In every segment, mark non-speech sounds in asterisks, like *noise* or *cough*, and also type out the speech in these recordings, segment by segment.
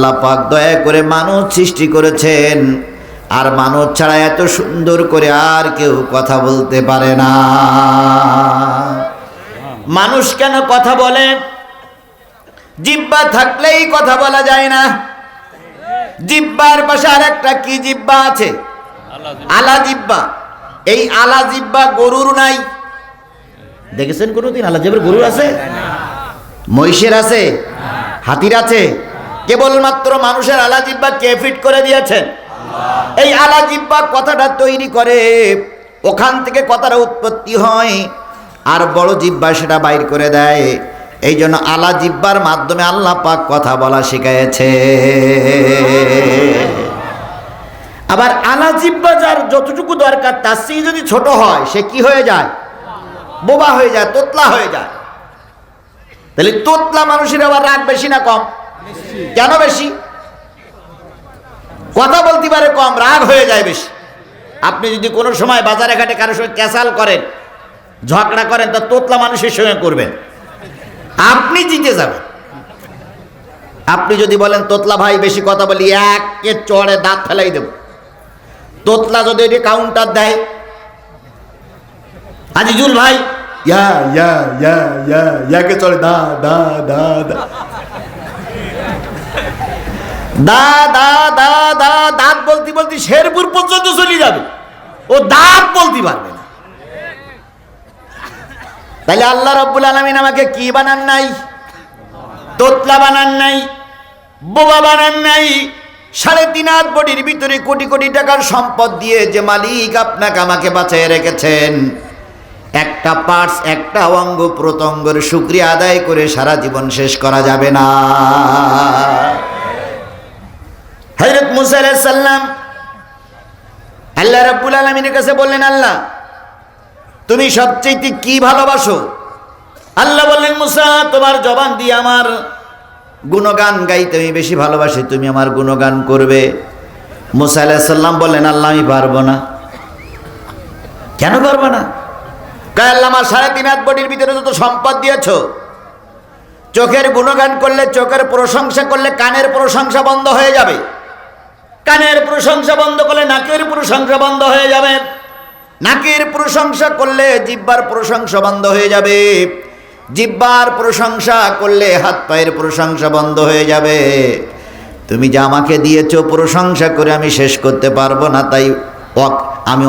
আল্লাহ পাক দয়া করে মানুষ সৃষ্টি করেছেন। আর মানুষ ছাড়া এত সুন্দর করে আর কেউ কথা বলতে পারে না। মানুষ কেন কথা বলে? জিব্বা থাকলেই কথা বলা যায় না। জিব্বার পাশে আর একটা কি জিব্বা আছে? আলা জিব্বা। এই আলা জিব্বা গরুর নাই। দেখেছেন কোনোদিন আলা জিব্বার গরুর আছে? মহিষের আছে? হাতির আছে? কেবলমাত্র মানুষের আলা জিব্বা কে ফিট করে দিয়েছেন? এই আলা জিব্বা কথাটা তৈরি করে ওখান থেকে কথাটা উৎপত্তি হয় আর বড় জিব্বা সেটা বাইর করে দেয়। এই জন্য আলা জিব্বার মাধ্যমে আল্লাহ পাক কথা বলা শিখাইছে আবার আলা জিব্বা যার যতটুকু দরকার তার চেয়ে যদি ছোট হয় সে কি হয়ে যায়? বোবা হয়ে যায় তোতলা হয়ে যায়। তাহলে তোতলা মানুষের আবার রাগ বেশি না কম? কেন বেশি? কথা বলতে পারে কম, রাগ হয়ে যায় বেশি। আপনি যদি কোনো সময় বাজারে ঘাটে কারোর সঙ্গে ক্যাসাল করেন, ঝগড়া করেন, তা তোতলা মানুষের সঙ্গে করবেন। আপনি জিতে যাবেন। আপনি যদি বলেন, তোতলা ভাই, বেশি কথা বলি, একে চড়ে দাঁত ফেলাই দেব। তোতলা যদি ওই কাউন্টার দেয়, আজিজুল ভাই, ইয়া ইয়া ইয়া ইয়া, ইয়াকে চলে দা দা দা দা দা দা দা দা, দাঁত বলতে বলতে শেরপুর পর্যন্ত চলে যাবে। ও দাঁত বলতে পারবে না। তাহলে আল্লাহ রব্বুল আলমিন আমাকে কি বানান নাই? তোতলা বানান নাই, বোবা বানান নাই, সাড়ে তিন হাত বডির ভিতরে কোটি কোটি টাকার সম্পদ দিয়ে যে মালিক আপনাকে আমাকে বাঁচিয়ে রেখেছেন, একটা পার্টস একটা অঙ্গ প্রত্যঙ্গের শুক্রিয়া আদায় করে সারা জীবন শেষ করা যাবে না। হজরত মুসা সাল্লাম আল্লাহ রাব্বুল আলমিনের কাছে বললেন, আল্লাহ, তুমি সবচেয়ে কি ভালোবাসো? আল্লাহ বললেন, মুসা, তোমার জবান দিয়ে আমার গুণগান গাইতে আমি বেশি ভালোবাসি, তুমি আমার গুণগান করবে। মুসা আলাহিসাল্লাম বললেন, আল্লাহ, আমি পারব না। কেন পারব না? কয়, আল্লাহ, আমার সাড়ে তিন হাত বডির ভিতরে যত সম্পদ দিয়েছ, চোখের গুণগান করলে চোখের প্রশংসা করলে কানের প্রশংসা বন্ধ হয়ে যাবে। কানের প্রশংসা বন্ধ করলে নাকের প্রশংসা বন্ধ হয়ে যাবে। নাকের প্রশংসা করলে জিব্বার প্রশংসা বন্ধ হয়ে যাবে। জিব্বার প্রশংসা করলে হাত পায়ের প্রশংসা বন্ধ হয়ে যাবে। তুমি যা আমাকে দিয়েছ প্রশংসা করে আমি শেষ করতে পারব না, তাই আমি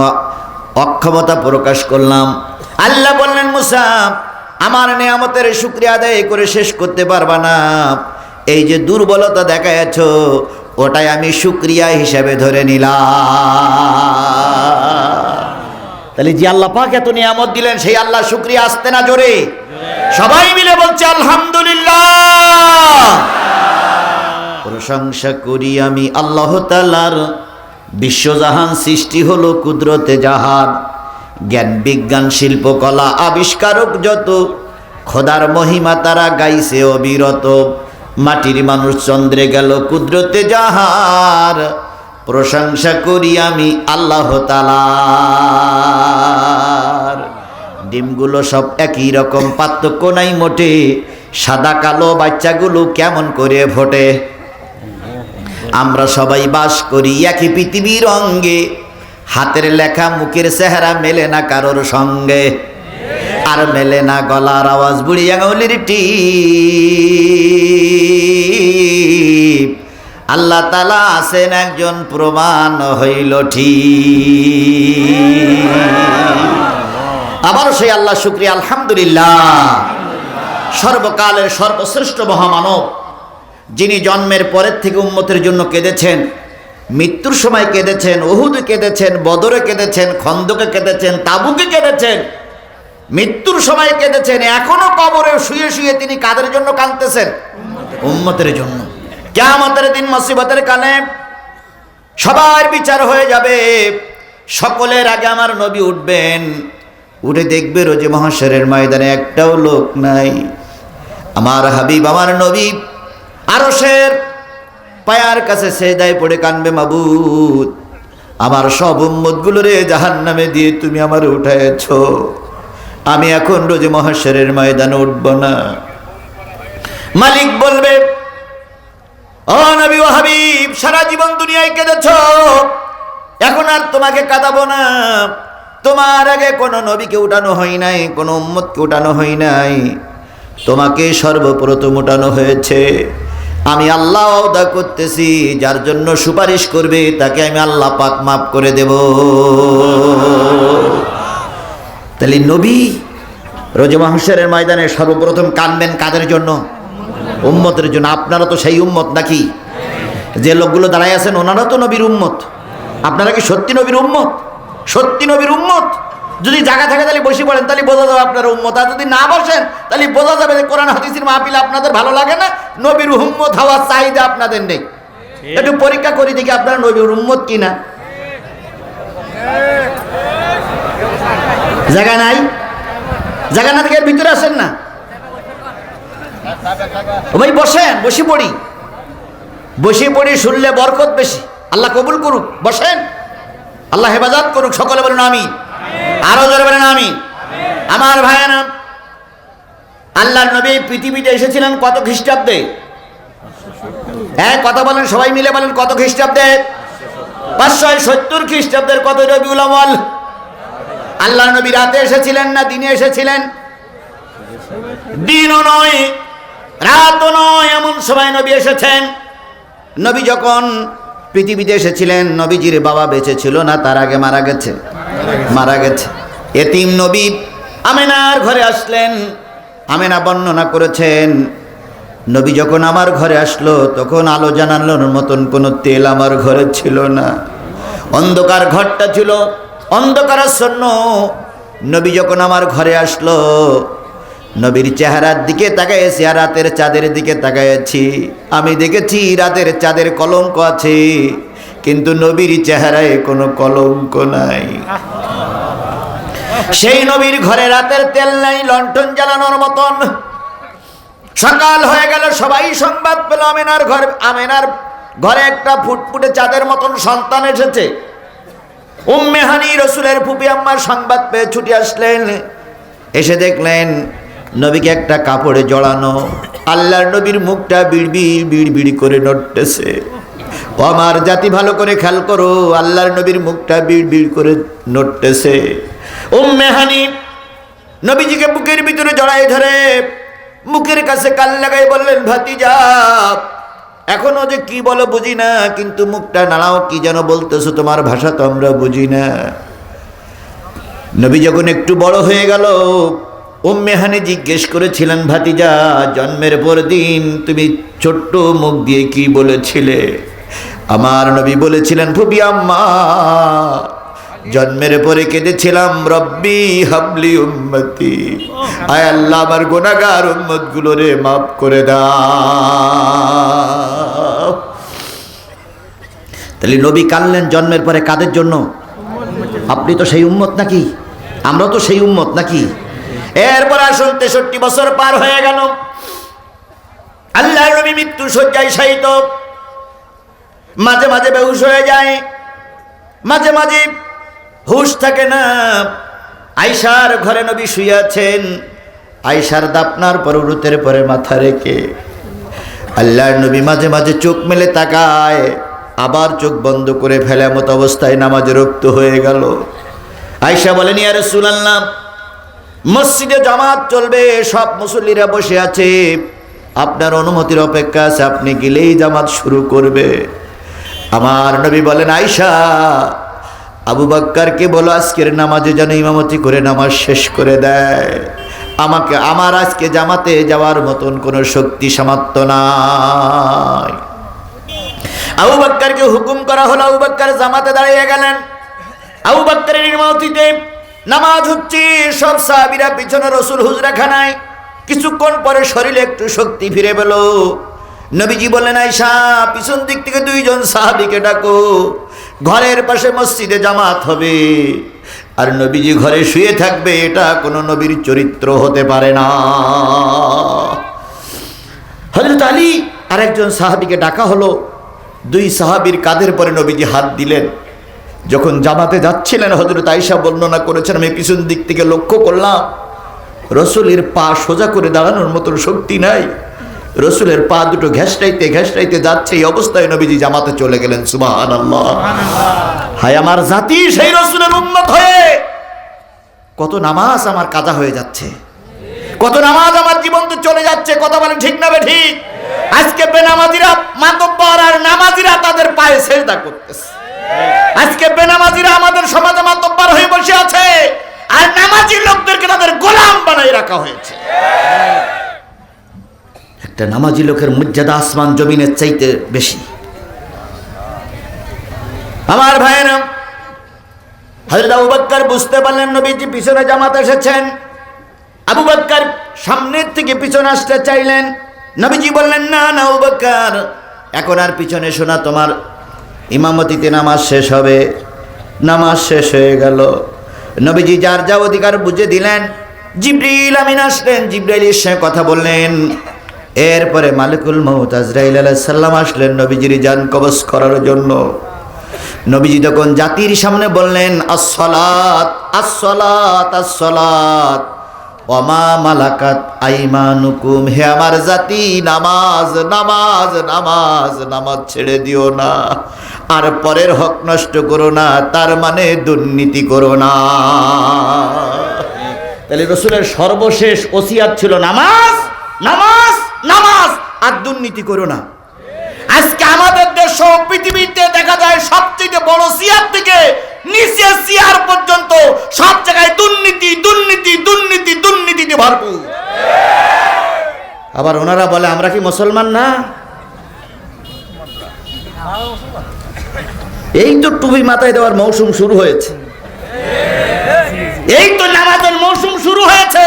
অক্ষমতা প্রকাশ করলাম। আল্লাহ বললেন, মুসা, আমার নিয়ামতের শুক্রিয়া আদায় করে শেষ করতে পারবা না। এই যে দুর্বলতা দেখাইছ ওটাই আমি শুক্রিয়া হিসাবে ধরে নিলাম। তাহলে যে আল্লাহ পাক এত নিয়ামত দিলেন, সেই আল্লাহ শুক্রিয়া আসতে না জোরে? সবাই মিলে বলছে, আলহামদুলিল্লাহ। প্রশংসা করি আমি আল্লাহ তালার বিশ্বজাহান সৃষ্টি হলো কুদরতে জাহান। জ্ঞান বিজ্ঞান শিল্পকলা আবিষ্কারক যত, খোদার মহিমা তারা গাইছে অবিরত। মাটির মানুষ চন্দ্রে গেল কুদরতে যাহার। প্রশংসা করি আমি আল্লাহ তালার ডিমগুলো সব একই রকম, পার্থক্য নাই মোটে। সাদা কালো বাচ্চাগুলো কেমন করে ফোটে? আমরা সবাই বাস করি একই পৃথিবীর অঙ্গে। হাতের লেখা মুখের চেহারা মেলে না কারোর সঙ্গে। আর মেলে না গলার আওয়াজ বুড়ি আঙুলির টিপ। আল্লাহ তালা আছেন একজন প্রমাণ হইল ঠিক। আবারও সেই আল্লাহ শুক্রিয়া, আলহামদুলিল্লাহ। সর্বকালের সর্বশ্রেষ্ঠ মহামানব, যিনি জন্মের পরের থেকে উম্মতের জন্য কেঁদেছেন, মৃত্যুর সময় কেঁদেছেন ওহুদে কেঁদেছেন, বদরে কেঁদেছেন, খন্দকে কেঁদেছেন, তাবুকে কেঁদেছেন। মৃত্যুর সময় কেঁদেছেন, এখনও কবরে শুয়ে শুয়ে তিনি কাদের জন্য কাঁদতেছেন? উম্মতের জন্য। কেমতের দিন মুসিবতের কানে সবার বিচার হয়ে যাবে। সকলের আগে আমার নবী উঠবেন। উঠে দেখবে রোজে মহাশরের ময়দানে একটাও লোক নাই। আমার হাবিব, আমার নবী, আরশের পায়ার কাছে সে সেদায় পড়ে কানবে মাবুদ। আমার সব উম্মতগুলো রে জাহান নামে দিয়ে তুমি আমার উঠাইছ আমি এখন রোজে মহাশ্বরের ময়দানে উঠব না। মালিক বলবে হাবিব সারা জীবন দুনিয়ায় কেঁদেছ। এখন আর তোমাকে কাঁদাবো না। তোমার আগে কোনো নবীকে উঠানো হয় নাই, কোনো উম্মতকে উঠানো হয় নাই। তোমাকে সর্বপ্রথম উঠানো হয়েছে। আমি আল্লাহ ওদা করতেছি, যার জন্য সুপারিশ করবে, তাকে আমি আল্লাহ পাক মাফ করে দেব। তাহলে নবী রোজ মাহসের ময়দানে সর্বপ্রথম কানবেন কাদের জন্য? উম্মতের জন্য। আপনারা তো সেই উম্মত নাকি? যে লোকগুলো দাঁড়ায় আছেন, ওনারা তো নবীর উম্মত। আপনারা কি সত্যি নবীর উম্মত? সত্যি নবীর উম্মত? যদি জায়গা থাকে তাহলে বসে পড়েন, তাহলে বোঝা যাবে আপনার উম্মত। আর যদি না বসেন, তাহলে বোঝা যাবে যে কোরআন, হাদিসের মাহফিল আপনাদের ভালো লাগে না, নবীর উম্মত হওয়ার চাহিদা আপনাদের নেই। একটু পরীক্ষা করি দেখি আপনারা নবীর উম্মত কিনা। জায়গা নাই? জায়গা না থেকে ভিতরে আসেন না। ভাই, বসেন, বসে পড়ি। বসে পড়ি শুনলে বরকত বেশি। আল্লাহ কবুল করুক। বসেন। আল্লাহ হেফাজত করুক। সকলে বলেন আমি আরও জোরে বলেন আমি আমার ভাইয়ানা আল্লাহর নবী পৃথিবীতে এসেছিলেন কত খ্রিস্টাব্দে? হ্যাঁ কথা বলেন, সবাই মিলে বলেন কত খ্রিস্টাব্দে? পাঁচশো সত্তর খ্রিস্টাব্দের কত রবিউল আমল আল্লাহ নবী রাতে এসেছিলেন না দিনে এসেছিলেন? দিনও নয়, রাতও নয়, এমন সময় নবী এসেছেন। নবী যখন পৃথিবীতে এসেছিলেন, নবীজির বাবা বেঁচে ছিল না, তার আগে মারা গেছে। মারা গেছে। এতিম নবী আমেনার ঘরে আসলেন, আমেনা বর্ণনা করেছেন, নবী যখন আমার ঘরে আসলো, তখন আলো জানানোর মতন কোনো তেল আমার ঘরে ছিল না। অন্ধকার ঘরটা ছিল অন্ধকারাচ্ছন্ন নবী যখন আমার ঘরে আসলো, নবীর চেহারার দিকে তাকাইছি আর রাতের চাঁদের দিকে তাকাইছি আমি দেখেছি রাতের চাঁদের কলঙ্ক আছে, কিন্তু নবীর চেহারায় কোনো কলঙ্ক নাই। সেই নবীর ঘরে রাতের তেল নাই, লণ্ঠন জ্বালানোর মতন। সকাল হয়ে গেল, সবাই সংবাদ পেল আমেনার ঘর আমেনার ঘরে একটা ফুটফুটে চাঁদের মতন সন্তান এসেছে। উম্মেহানি রসুলের ফুপি আম্মার সংবাদ পেয়ে ছুটে আসলেন। এসে দেখলেন, নবীকে একটা কাপড়ে জড়ানো, আল্লাহর নবীর মুখটা বিড়বিড় বিড়বিড় করে নড়তেছে। ও আমার জাতি ভালো করে খেয়াল করো, আল্লাহর নবীর মুখটা বিড়বিড় করে নড়তেছে। উম্মেহানি নবীজিকে বুকের ভিতরে জড়াই ধরে মুখের কাছে কাল লাগাই বললেন, ভাতিজা এখনও যে কি বলো বুঝি না, কিন্তু মুখটা নাড়াও, কি যেন বলতেছো তোমার ভাষা তো আমরা বুঝি না। নবী যখন একটু বড় হয়ে গেল উম্মেহানি জিজ্ঞেস করেছিলেন, ভাতিজা, জন্মের পর দিন তুমি ছোট্ট মুখ দিয়ে কি বলেছিলে? আমার নবী বলেছিলেন ফুবি আম্মা, জন্মের পরে কেঁদেছিলাম, রব্বি হাবলি উম্মতি। আয় আল্লাহ, আমার গোনাগার উম্মতগুলো রে, মাফ করে দাও। তাহলে নবী কানলেন জন্মের পরে কাদের জন্য? আপনি তো সেই উম্মত নাকি? আমরা তো সেই উম্মত নাকি? এরপর আসুন, তেষট্টি বছর পার হয়ে গেল। আল্লাহ নবী মৃত্যু শয্যায় শায়িত। মাঝে মাঝে বেহুশ হয়ে যায়। মাঝে মাঝে হুশ থাকে না। আয়সার ঘরে নবী শুয়েছেন আয়সার দাপনার পর উরুতের পরে মাথা রেখে আল্লাহর নবী মাঝে মাঝে চোখ মেলে তাকায়। আবার চোখ বন্ধ করে ফেলে মতো অবস্থায় নামাজে রক্ত হয়ে গেল। আয়সা বলেন ইয়ার সুলাল্লাহ মসজিদে জামাত চলবে, সব মুসল্লিরা বসে আছে। আপনার অনুমতির অপেক্ষা আছে, আপনি গেলেই জামাত শুরু করবে। আমার নবী বলেন আয়সা আবু বাক্কারকে বলো, আজকের নামাজে যেন ইমামতি করে নামাজ শেষ করে দেয়। আমাকে, আমার আজকে জামাতে যাওয়ার মতন কোনো শক্তি সামর্থ্য নাই। আবু বাক্কারকে হুকুম করা হলো, আবু বাক্কার জামাতে দাঁড়িয়ে গেলেন। আবু বাক্কারের ইমামতিতে নামাজ হচ্ছে, সব সাহাবিরা পিছনে রসুল হুজরা খানায় কিছুক্ষণ পরে শরীরে একটু শক্তি ফিরে পেল। নবীজি বললেন আইসা পিছন দিক থেকে দুইজন সাহাবিকে ডাকো, ঘরের পাশে মসজিদে জামাত হবে। আর নবীজি ঘরে শুয়ে থাকবে, এটা কোনো নবীর চরিত্র হতে পারে না। হজরত আলী আর একজন সাহাবিকে ডাকা হলো দুই সাহাবির কাদের পরে নবীজি হাত দিলেন। যখন জামাতে যাচ্ছিলেন হজরত আইসা বর্ণনা করেছেন, আমি পিছন দিক থেকে লক্ষ্য করলাম, রসুলের পা সোজা করে দাঁড়ানোর মতন শক্তি নাই। রসুলের পা দুটো ঘেসটাইতে ঘেসটাইতে যাচ্ছে, এই অবস্থায় নবীজি জামাতে চলে গেলেন সুবাহান হায় আমার জাতি, সেই রসুলের উন্মত হয়ে কত নামাজ আমার কাজা হয়ে যাচ্ছে। কত নামাজ আমার জীবন তো চলে যাচ্ছে, কথা বলে ঠিক না বে ঠিক? আজকে বেনামাজিরা মাতব্বর আর নামাজিরা তাদের পায়ে সেজদা করতেছে। আজকে বেনামাজিরা আমাদের সমাজে মাতব্বর হয়ে বসে আছে, আর নামাজি লোকদেরকে তাদের গোলাম বানাই রাখা হয়েছে। একটা নামাজি লোকের মর্যাদা আসমান জমিনের চাইতে বেশি। আমার ভাইয়েরা, হযরত আবু বকর বুঝতে পারলেন নবীজি পিছনে জামাত এসেছেন। আবু বকর সামনের থেকে পিছনে আসতে চাইলেন নবীজি বললেন, না না আবু বকর এখন আর পিছনে শোনা, তোমার ইমামতিতে নামাজ শেষ হবে। নামাজ শেষ হয়ে গেল। নবীজি যার যা অধিকার বুঝে দিলেন, জিব্রিল আমিন আসলেন, জিব্রাইল এসে কথা বললেন। এরপরে মালিকুল মৌত আজরাইল সাল্লাম আসলেন নবীজির জান কবজ করার জন্য। নবীজি তখন জাতির সামনে বললেন আসলাত আসলাত আসলাত ওমা মালাকাত আইমানুকুম, হে আমার জাতি, নামাজ নামাজ নামাজ নামাজ ছেড়ে দিও না। আর পরের হক নষ্ট করো না, তার মানে দুর্নীতি করো না। তাহলে রসুলের সর্বশেষ ওসিয়াত ছিল নামাজ নামাজ নামাজ, আর দুর্নীতি করো না। আজকে আমাদের দেশ পৃথিবীতে দেখা যায় সবথেকে বড় সিয়ার থেকে নিচে সিয়ার পর্যন্ত সব জায়গায় দুর্নীতি দুর্নীতি দুর্নীতি দুর্নীতিতে ভরপুর। আবার ওনারা বলে, আমরা কি মুসলমান না? এই তো টুপি মাথায় দেওয়ার মৌসুম শুরু হয়েছে। এই তো নামাজের মৌসুম শুরু হয়েছে।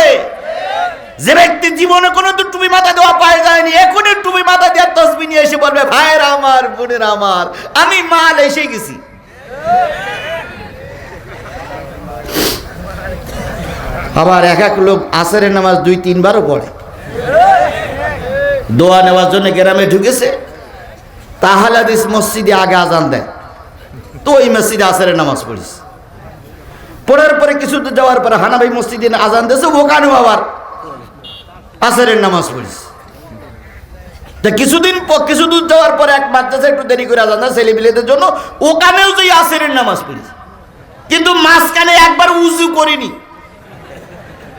যে ব্যক্তি জীবনে কোনো তো টুপি মাথা দেওয়া পায় যায়নি, এখনই টুপি মাথা দেওয়ার তসবি নিয়ে এসে বলবে, ভাইয়ের আমার, বোনের আমার, আমি মাল এসে গেছি। আবার এক এক লোক আসরের নামাজ দুই, তিনবারও পড়ে। দোয়া নেওয়ার জন্য গ্রামে ঢুকেছে। তাহালাদিস মসজিদে আগে আজান দেয়। তো ওই মসজিদে আসরের নামাজ পড়িস। পড়ার পরে কিছু দূর যাওয়ার পরে হানাবাই মসজিদে আজান দিয়েছে, ওখানেও আবার আসরের নামাজ পড়িস। তা কিছুদিন কিছু দূর যাওয়ার পরে এক মাদ্রাসা একটু দেরি করে আজান দেয় ছেলেপিলেদের জন্য, ওখানেও যে আসরের নামাজ পড়িস। কিন্তু মাঝখানে একবার উজু করিনি।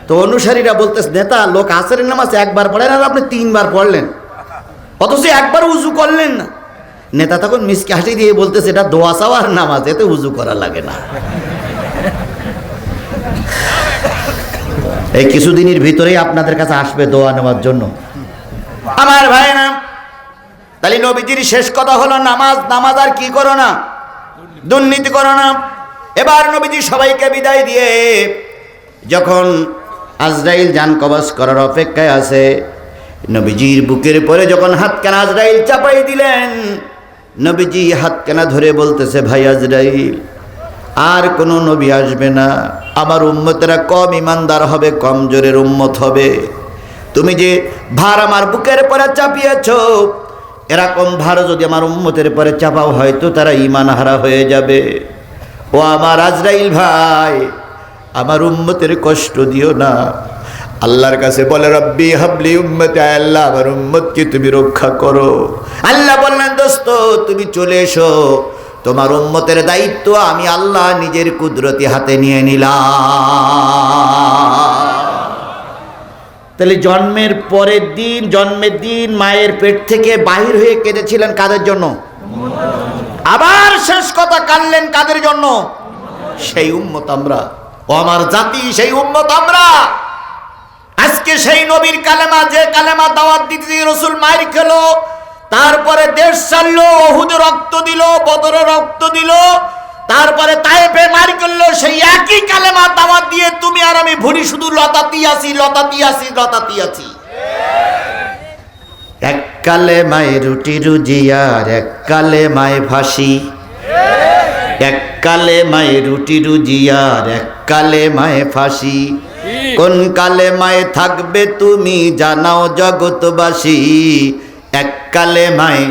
তো অনুসারীরা বলতেছে, নেতা, লোক আসরের নামাজ একবার পড়েন আর আপনি তিনবার পড়লেন। অথচ একবার উজু করলেন না। নেতা তখন মিসকে হাসি দিয়ে বলতেছে, এটা দোয়া চাওয়ার নামাজ, এতে উজু করা লাগে না। এই কিছুদিনের ভিতরেই আপনাদের কাছে আসবে দোয়া নেওয়ার জন্য। আমার ভাই না, তাহলে নবীজির শেষ কথা হলো নামাজ নামাজ আর কি করো না? দুর্নীতি করো না? এবার নবীজি সবাইকে বিদায় দিয়ে যখন আজরাইল যান কবজ করার অপেক্ষায় আছে। নবীজির বুকের পরে যখন হাতখানা আজরাইল চাপাই দিলেন, নবীজি হাতখানা ধরে বলতেছে, ভাই আজরাইল, আর কোনো নবী আসবে না। আমার উম্মতেরা কম ইমানদার হবে, কম জোরের উম্মত হবে। তুমি যে ভার আমার বুকের পরে চাপিয়েছ, এরকম ভার যদি আমার উম্মতের পরে চাপাও, হয়তো তারা ইমান হারা হয়ে যাবে। ও আমার আজরাইল ভাই আমার উম্মতের কষ্ট দিও না। আল্লাহর কাছে বলে, রব্বি হাবলি উম্মতে আল্লাহ, আমার উম্মতকে তুমি রক্ষা করো। আল্লাহ বললেন, দোস্ত, তুমি চলে এসো। তোমার উম্মতের দায়িত্ব আমি আল্লাহ নিজের কুদরতি হাতে নিয়ে নিলাম। তাহলে জন্মের পরের দিন, জন্মের দিন মায়ের পেট থেকে বাহির হয়ে কেঁদেছিলেন কাদের জন্য? আবার শেষ কথা কাঁদলেন কাদের জন্য? সেই উম্মত আমরা। ও আমার জাতি, সেই উম্মত আমরা। আজকে সেই নবীর কালেমা, যে কালেমা দাওয়াত দিতে রসুল মায়ের খেলো, তারপরে দেশ ছাড়লো অহুদ রক্ত দিল, বদর রক্ত দিল, তারপরে তাইফে মার করল, সেই একই কালেমা দাওয়াত দিয়ে তুমি আর আমি ভুরি শুধু লতাতি আছি লতাতি আছি লতাতি আছি। এক কালে মায়ে রুটি রুজিয়ার এক কালে মায়ে ফাঁসি। এক কালে মায়ে রুটি রুজিয়ার এক কালে মায়ে ফাঁসি। কোন কালে মায়ে থাকবে তুমি জানাও জগৎবাসী। এক কালে মায়ে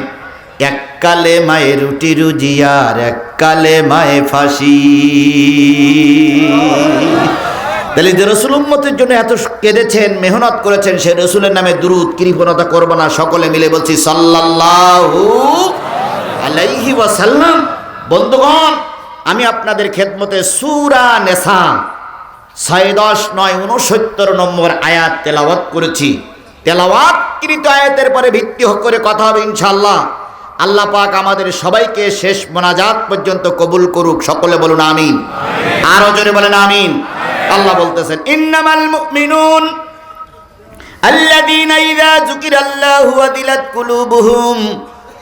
এক কালে মায়ে রুটি রুজিয়ার এক কালে মায়ে ফাঁসি। তাহলে যে রসুল উম্মতের জন্য এত কেঁদেছেন মেহনত করেছেন সে রসুলের নামে দুরুদ কৃপণতা করব না। সকলে মিলে বলছি সাল্লাল্লাহু আলাইহি ওয়াসাল্লাম। বন্ধুগণ আমি আপনাদের খেদমতে সুরা নেশা ছয় দশ নয় উনসত্তর নম্বর আয়াত তেলাওয়াত করেছি। তেলাওয়াতকৃত আয়াতের পরে ভিত্তি করে কথা হবে ইনশাল্লাহ আল্লাহ পাক আমাদের সবাইকে শেষ মোনাজাত পর্যন্ত কবুল করুক। সকলে বলুন আমিন। আরও জোরে বলেন আমিন। আল্লাহ বলতেছেন ইন্নামাল মুমিনুন আল্লাযীনা ইযা যুকিরাল্লাহু ওয়াদিলাত কুলুবুহুম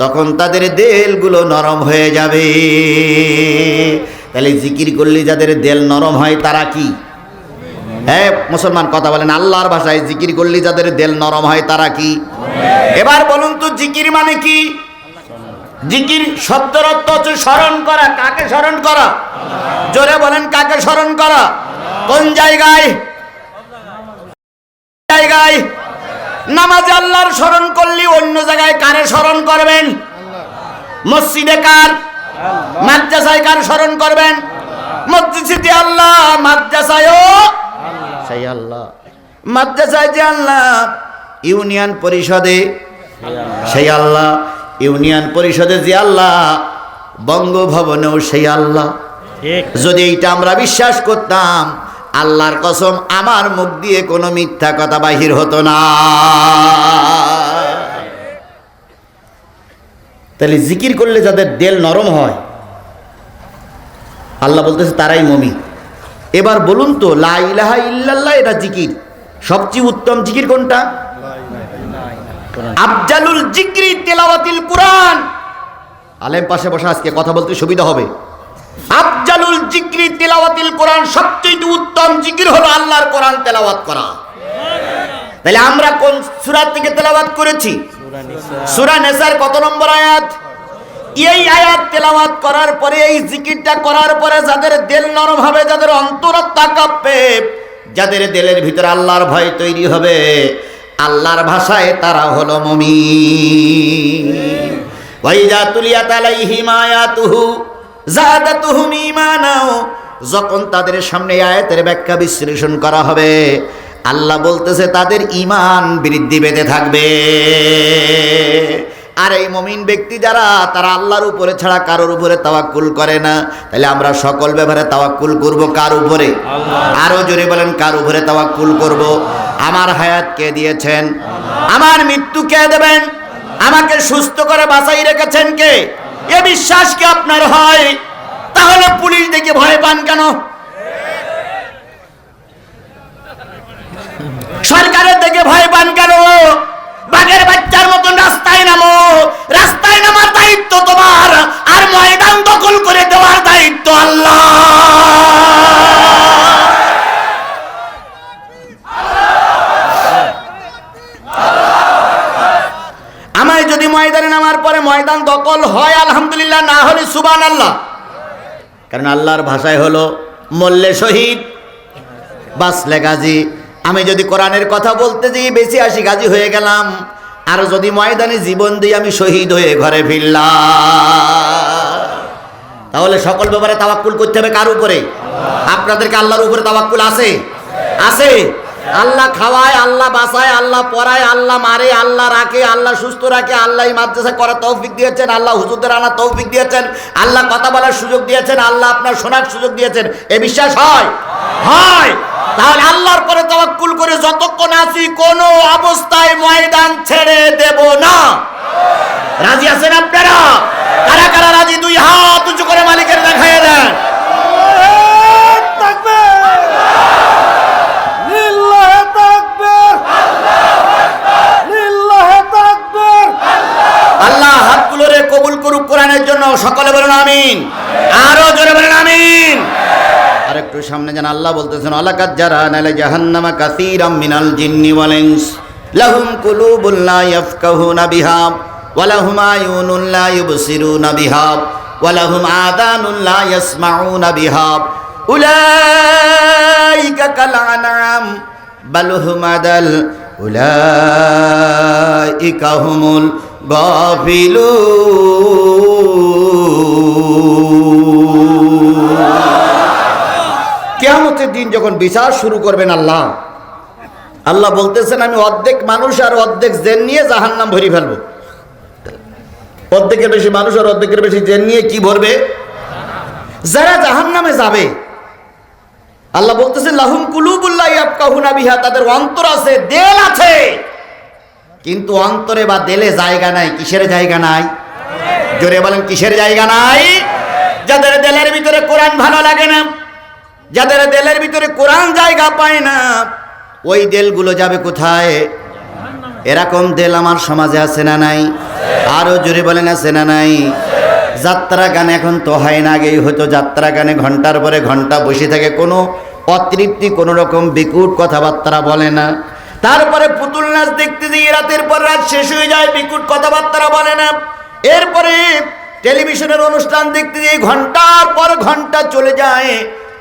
তখন তাদের দেলগুলো নরম হয়ে যাবে। তাহলে জিকির করলে যাদের দেল নরম হয়, তারা কি? হ্যাঁ মুসলমান কথা বলেন, আল্লাহর ভাষায় জিকির করলে যাদের দেল নরম হয়, তারা কি? এবার বলুন তো, জিকির মানে কি? জিকির অর্থ হচ্ছে স্মরণ করা। কাকে স্মরণ করা? জোরে বলেন, কাকে স্মরণ করা? কোন জায়গায়? জায়গায়? নামাজে আল্লাহর স্মরণ করলে অন্য জায়গায় কারে স্মরণ করবেন? মসজিদে কার? মাদ্রাসায় কার স্মরণ করবেন? মসজিদে আল্লাহ মাদ্রাসায়ও? সেই আল্লাহ। মাদ্রাসায় যে আল্লাহ ইউনিয়ন পরিষদে? সেই আল্লাহ। ইউনিয়ন পরিষদে যে আল্লাহ বঙ্গভবনেও সেই আল্লাহ। যদি এইটা আমরা বিশ্বাস করতাম আল্লাহর কসম, আমার মুখ দিয়ে কোনো মিথ্যা কথা বাহির হতো না। তাহলে জিকির করলে যাদের দেল নরম হয়, আল্লাহ বলতেছে তারাই মমি এবার বলুন তো, লা ইল্লাল্লাহ, এটা জিকির। সবচেয়ে উত্তম জিকির কোনটা? আফজালুল জিক্রি তেলাওয়াতিল কুরআন। আলেম পাশে বসে আজকে কথা বলতে সুবিধা হবে। আফজালুল জিক্রি তেলাওয়াতিল কোরআন সবচেয়ে উত্তম জিকির হলো আল্লাহর কোরআন তেলাওয়াত করা। তাহলে আমরা কোন সূরা থেকে তেলাওয়াত করেছি? সূরা নেসার কত নম্বর আয়াত? এই আয়াত তেলাওয়াত করার পরে, এই জিকিরটা করার পরে যাদের দিল নরম হবে, যাদের অন্তর তাকাবে, যাদের দিলের ভিতরে আল্লাহর ভয় তৈরি হবে, আল্লাহর ভাষায় তারা হলো মুমিন। ওয়াইজা তুলিয়াত আলাইহিম আয়াতুহু জাদাতুহুম ঈমানাও। যখন তাদের সামনে আয়াতের ব্যাখ্যা বিশ্লেষণ করা হবে আল্লাহ বলতেছে তাদের ইমান বৃদ্ধি পেতে থাকবে। আর এই মমিন ব্যক্তি যারা তারা আল্লাহর উপরে ছাড়া কারোর উপরে তাওয়াক্কুল করে না। তাহলে আমরা সকল ব্যাপারে তাওয়াক্কুল করব কার উপরে? আরও জোরে বলেন কার উপরে তাওয়াক্কুল করব? আমার হায়াত কে দিয়েছেন? আমার মৃত্যু কে দেবেন? আমাকে সুস্থ করে বাঁচাই রেখেছেন কে? এ বিশ্বাস কি আপনার হয়? তাহলে পুলিশ দেখে ভয় পান কেন? সরকারের দেখে ভয় পান কেন? বাঘের বাচ্চার মতন রাস্তায় নামো। রাস্তায় নামার দায়িত্ব তোমার, আর ময়দান দখল করে দেওয়ার দায়িত্ব আল্লাহ আমায় যদি ময়দানে নামার পরে ময়দান দখল হয়, আলহামদুলিল্লাহ, না হলে সুবান আল্লাহ কারণ আল্লাহর ভাষায় হলো মল্লে শহীদ বাসলে গাজী। আমি যদি কোরআনের কথা বলতে যাই, বেশি আসি গাজী হয়ে গেলাম। আর যদি ময়দানে জীবন দিই, আমি শহীদ হয়ে ঘরে ফিরলাম। তাহলে সকল ব্যাপারে তাওয়াক্কুল করতে হবে কার উপরে? আপনাদেরকে আল্লাহর উপরে তাওয়াক্কুল আছে? আছে। আল্লাহ খাওয়ায়, আল্লাহ বাঁচায়, আল্লাহ পড়ায়, আল্লাহ মারে, আল্লাহ রাখে, আল্লাহ সুস্থ রাখে, আল্লাহ মাদ্রাসা করার তৌফিক দিয়েছেন, আল্লাহ হুজুরদের আনার তৌফিক দিয়েছেন, আল্লাহ কথা বলার সুযোগ দিয়েছেন, আল্লাহ আপনার শোনার সুযোগ দিয়েছেন। এ বিশ্বাস হয়? হয়। তাহলে আল্লাহর পরে তাওয়াক্কুল করে যতক্ষণ আছি কোনো অবস্থায় ময়দান ছেড়ে দেব না। রাজি আছেন আপনারা? কারা কারা রাজি? দুই হাত উঁচু করে মালিকের দেখায় দেন। কবুল করুক কোরআনের জন্য। সকলে বলেন আমিন। আরও জোরে বলেন আমিন। আর একটু সামনে যেন আল্লাহ বলতেছেন আলাকাত যারা নালে জাহান্নামা কাসীরাম মিনাল জিন্নি ওয়াল লাহুম কুলুবুল লা ইয়াফকাহুনা বিহা, ওয়া লাহুম আয়ুনুন লা ইউবসিরুনা বিহা, ওয়া লাহুম আযানুন লা ইয়াসমাউনা বিহা। উলাইকা কাল হুম আদাল, উলাইকা হুমুল গাফিলুন কেয়ামতের দিন যখন বিচার শুরু করবেন আল্লাহ আল্লাহ বলতেছেন, আমি অর্ধেক মানুষ আর অর্ধেক জেন নিয়ে জাহান্নাম ভরি ফেলব। অর্ধেকের বেশি মানুষ আর অর্ধেকের বেশি জেন নিয়ে কি ভরবে? যারা জাহান্নামে যাবে। আল্লাহ বলতেছেন, লাহুম কুলুবুল্লাহ ইয়াবকাহুনা বিহা তাদের অন্তর আছে, দেল আছে। কিন্তু অন্তরে বা দেলে জায়গা নাই, কিসের জায়গা নাই? জোরে বলেন, কিসের জায়গা নাই? যাদের দেলের ভিতরে কোরআন ভালো লাগে না, যাদের দেলের ভিতরে কোরআন জায়গা পায় না, ওই দেলগুলো যাবে কোথায়? এরকম দেল আমার সমাজে আছে না নাই? আরও জোরে বলেন, আছে না নাই? যাত্রা গান এখন তো হয় না আগেই, হয়তো যাত্রা গানে ঘণ্টার পরে ঘণ্টা বসে থাকে, কোনো অতৃপ্তি, কোনো রকম বিকুট কথাবার্তা বলে না। তারপরে পুতুল নাচ দেখতে দিয়ে রাতের পর রাত শেষ হয়ে যায় বিকুট কথাবার্তা বলে না। এরপরে টেলিভিশনের অনুষ্ঠান দেখতে দিয়ে ঘণ্টার পর ঘণ্টা চলে যায়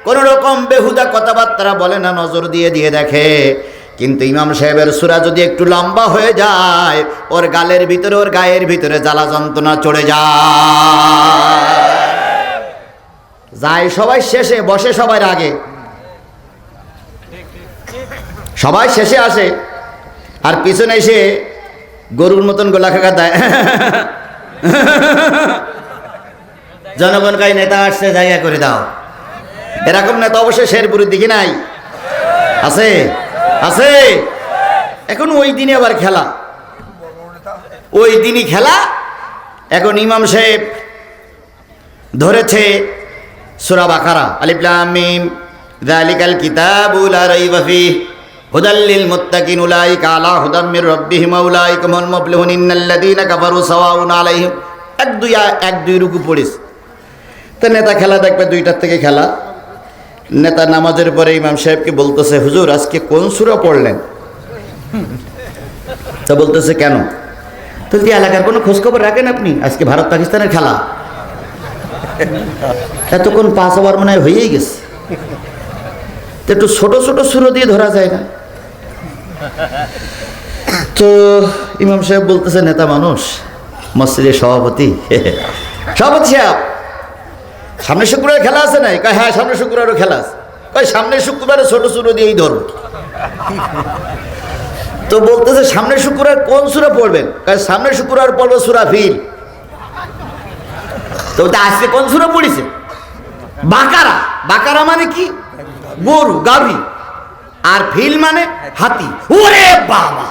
কোনো রকম বেহুদা কথাবার্তা বলে না, নজর দিয়ে দিয়ে দেখে। কিন্তু ইমাম সাহেবের সুরা যদি একটু লম্বা হয়ে যায়, ওর গালের ভিতরে, ওর গায়ের ভিতরে জ্বালা যন্ত্রণা চড়ে যায়। যায় সবাই শেষে, বসে সবার আগে সবাই শেষে আসে। আর পিছনে এসে গরুর মতন গোলা খাকা দেয় জনগণ কাই নেতা আসছে, জায়গা করে দাও। এরকম নেতা অবশ্যই শেরপুরের দিকে নাই। আছে? আছে? এখন ওই দিনে আবার খেলা। ওই দিনই খেলা। এখন ইমাম সাহেব ধরেছে সুরা বাকারা। আলিফলাম মিম। যালিকাল কিতাবুল আর হুদাল্লিল মুত্তাকিন উলাইকা আলা হুদাম মির রাব্বিহিম উলাইকা হুমুল মুফলিহুন, ইন্নাল্লাযীনা কাফারু সাওয়াউন আলাইহিম। এক দুই এক দুই রুকু পড়িস। তো নেতা খেলা দেখবে, দুইটার থেকে খেলা। নেতা নামাজের পরে ইমাম সাহেবকে বলতেছে, হুজুর, আজকে কোন সুরা পড়লেন? তা বলতেছে, কেন? তো কি এলাকার কোনো খোঁজখবর রাখেন আপনি? আজকে ভারত পাকিস্তানের খেলা। এতক্ষণ পাঁচ ওভার মনে হয় হয়েই গেছে। তো একটু ছোট ছোট সুরো দিয়ে ধরা যায় না। তো ইমাম সাহেব বলতেছে, নেতা মানুষ, মসজিদের সভাপতি। *laughs* সভাপতি সাহেব, সামনে শুক্রবারে খেলা আছে নাই? কয় হ্যাঁ সামনে শুক্রবারও খেলা আছে। কয়, সামনে শুক্রবারে ছোট সুরো দিয়েই ধরবো তো বলতেছে, সামনে শুক্রবার কোন সুরা পড়বেন? কয়, সামনে শুক্রবার পড়ব সুরা ফিল তো আজকে কোন সুরা পড়েছে? বাকারা। বাকারা মানে কি? গরু, গাভী। আর ফিল মানে হাতি। ওরে বাবা!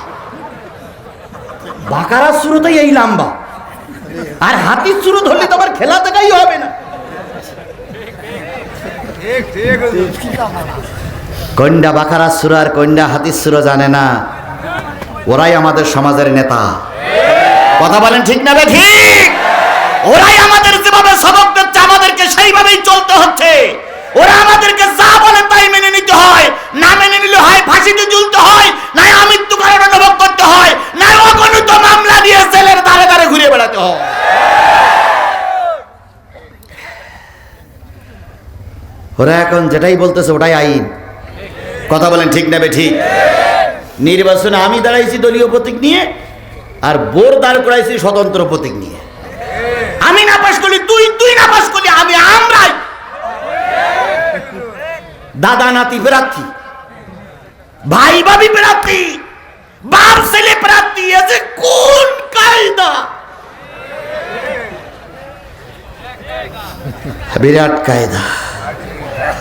বাকারার শুরু তো এই লম্বা। আর হাতির শুরু ধরলে তো আবার খেলা দেখাই হবে না। কন্যা বাকারার সুর আর কন্যা হাতির সুর জানে না। ওরাই আমাদের সমাজের নেতা। কথা বলেন ঠিক না ঠিক? ওরাই আমাদের যেভাবে সবক দিচ্ছে, আমাদেরকে সেইভাবেই চলতে হচ্ছে। ওরা আমাদেরকে যা বলে তাই মেনে নিতে হয়। না মেনে নিলে হয় ফাঁসিতে ঝুলতে হয় না আমৃত্যু কারণ অনুভব করতে হয় না অগণিত মামলা দিয়ে জেলের দাঁড়ে দাঁড়ে ঘুরে বেড়াতে হয়। ওরা এখন যেটাই বলতেছে ওটাই আইন। কথা বলেন ঠিক নেবে ঠিক? নির্বাচনে আমি দাঁড়াইছি দলীয় প্রতীক নিয়ে আর বোর দাঁড় করাইছি স্বতন্ত্র প্রতীক নিয়ে। আমি না পাস করি তুই তুই না পাস করি আমি আমরাই দাদা, নাতি প্রার্থী ভাই, ভাবি প্রার্থী বাপ, ছেলে প্রার্থী আছে কোন কায়দা? বিরাট কায়দা।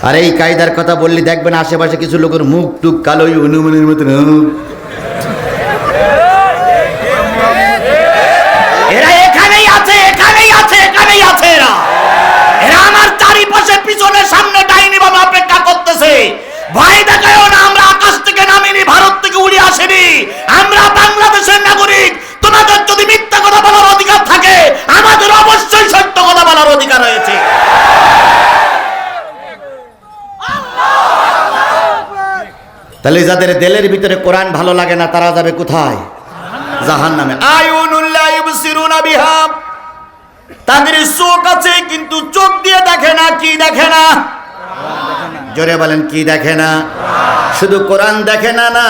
আর এই কায়দার কথা বললে দেখবেন আশেপাশে কিছু লোকের মুখ টুক কালোই অনুমানের মতন করতেছে ভয় দেখায়ও না, আমরা আকাশ থেকে নামিনি, ভারত থেকে উড়ে আসেনি। আমরা বাংলাদেশের নাগরিক, তোমাদের যদি মিথ্যা কথা বলার অধিকার থাকে, আমাদের অবশ্যই সত্য কথা বলার অধিকার রয়েছে। তাহলে যাদের দেলের ভিতরে কোরআন ভালো লাগে না, তারা যাবে কোথায়? জাহান নামে তাদের চোখ আছে, কিন্তু চোখ দিয়ে দেখে না, কি দেখে না? জোরে বলেন, কি দেখে না? শুধু কোরআন দেখে না না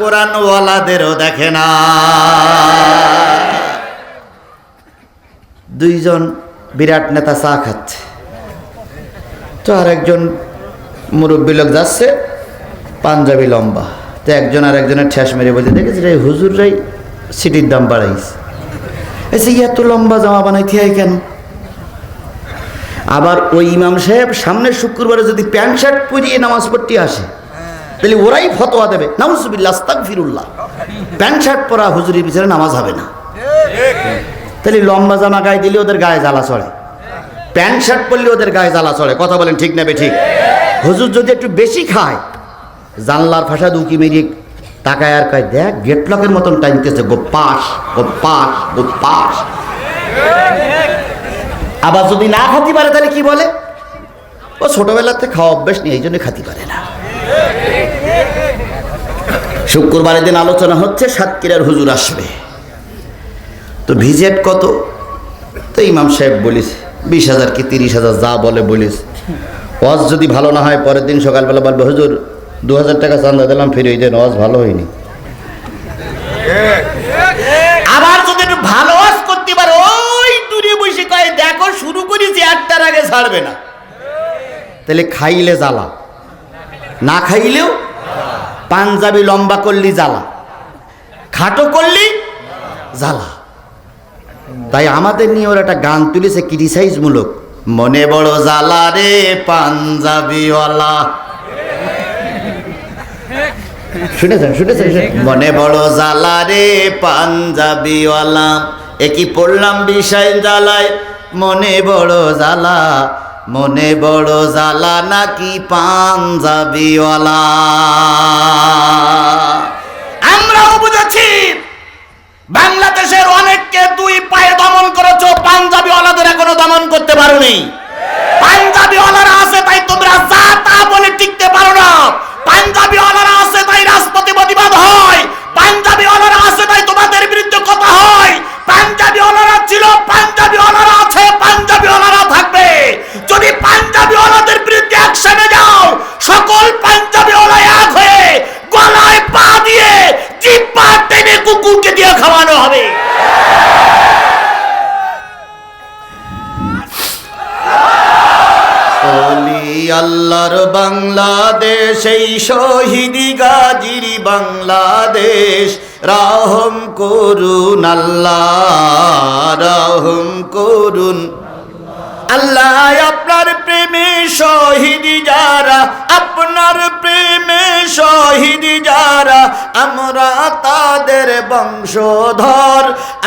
কোরআন ওয়ালাদেরও দেখে না। দুইজন বিরাট নেতা চা খাচ্ছে। তো আর একজন মুরব্বী লোক যাচ্ছে, পাঞ্জাবি লম্বা। তো একজন আর একজনের ঠেস মেরে বলছে দেখেছি রে, হুজুররাই সিটির দাম বাড়াইছে। এসে, এত লম্বা জামা বানাইতে হয় কেন? আবার ওই ইমাম সাহেব সামনের শুক্রবারে যদি প্যান্ট শার্ট পরিয়ে নামাজ পড়তে আসে, তাহলে ওরাই ফতোয়া দেবে আস্তাক ফিরুল্লাহ প্যান্ট শার্ট পরা হুজুরের পিছনে নামাজ হবে না। তাহলে লম্বা জামা গায়ে দিলে ওদের গায়ে জ্বালা চড়ে। প্যান্ট শার্ট পরলে ওদের গায়ে জ্বালা চড়ে। কথা বলেন ঠিক নেবে ঠিক হুজুর যদি একটু বেশি খায়, জানলার ফাঁসা দুকি মেরিয়ে তাকায় আর কয়, দেখ গেট লকের মতন টাইমতেছে go pass go pass go pass আবার যদি না খাতি পারে, তাহলে কি বলে? ও ছোটবেলাতে খাওয়া অভ্যেস নেই, এই জন্য খাতি পারে না। শুক্রবারের দিন আলোচনা হচ্ছে, সাতক্ষীরার হুজুর আসবে। তো ভিজেট কত? তো ইমাম সাহেব বলিস, বিশ হাজার কি তিরিশ হাজার, যা বলে বলিস। ওয়াজ যদি ভালো না হয়, পরের দিন সকালবেলা বলবে, হুজুর, দু হাজার টাকা চান্দা দিলাম ফিরে দেন। ওয়াজ ভালো হয়নি আবার যদি একটু ভালো ওয়াজ করতে পারে ওই দূরে বসে কয়ে দেখো শুরু করেছি আটটার আগে ছাড়বে না। তাহলে খাইলে জ্বালা, না খাইলেও পাঞ্জাবি লম্বা করলি জ্বালা, খাটো করলি জ্বালা। তাই আমাদের নিয়ে ওরা একটা গান তুলেছে ক্রিটিসাইজ মূলক মনে বড় জ্বালা রে পাঞ্জাবিওয়ালা। শুনেছেন শুনেছেন মনে বড় জ্বালা রে পাঞ্জাবিওয়ালা। একই পড়লাম বিষয় জ্বালায় মনে বড় জ্বালা, মনে বড় জ্বালা নাকি পাঞ্জাবিওয়ালা? আমরাও বুঝেছি, বাংলাদেশের অনেককে দুই পায়ে দমন করেছ পাঞ্জাবি ওয়ালাদের এখনও দমন করতে পারোনি। পাঞ্জাবি ওয়ালারা আছে, তাই তোমরা যা তা বলে টিকতে পারো না। পাঞ্জাবি ওয়ালারা এই শহীদি গাজির বাংলাদেশ। রাহম করুন আল্লাহ রাহম করুন আল্লাহ আপনার প্রেমে শহীদি যারা, আপনার প্রেমে শহীদি যারা, আমরা তাদের বংশধর,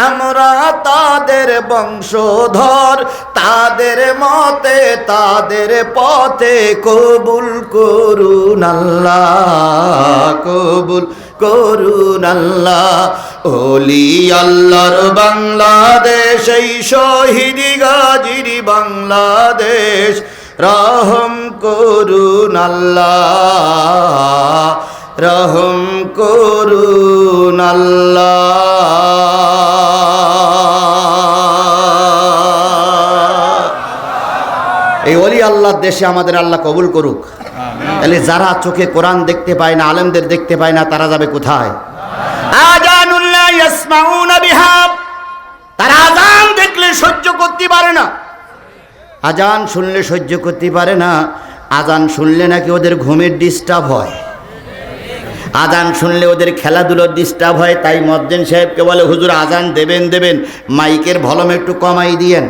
আমরা তাদের বংশধর, তাদের মতে, তাদের পথে কবুল করুন আল্লাহ, কবুল করুন আল্লাহ। ওলি আল্লাহর বাংলাদেশ, এই শহীদি গাজির বাংলাদেশ। রহম করুন আল্লাহ, রহম করুন আল্লাহ। এই অলি আল্লাহর দেশে আমাদের আল্লাহ কবুল করুক। তাহলে যারা চোখে কোরআন দেখতে পায় না আলেমদের দেখতে পায় না তারা যাবে কোথায়? তারা আজান দেখলে সহ্য করতে পারে না। আজান শুনলে সহ্য করতে পারে না আজান শুনলে নাকি ওদের ঘুমের ডিস্টার্ব হয়। আজান শুনলে ওদের খেলাধুলোর ডিস্টার্ব হয় তাই মজ্জেন সাহেবকে বলে হুজুর আজান দেবেন দেবেন মাইকের ভলম একটু কমাই দিয়েন।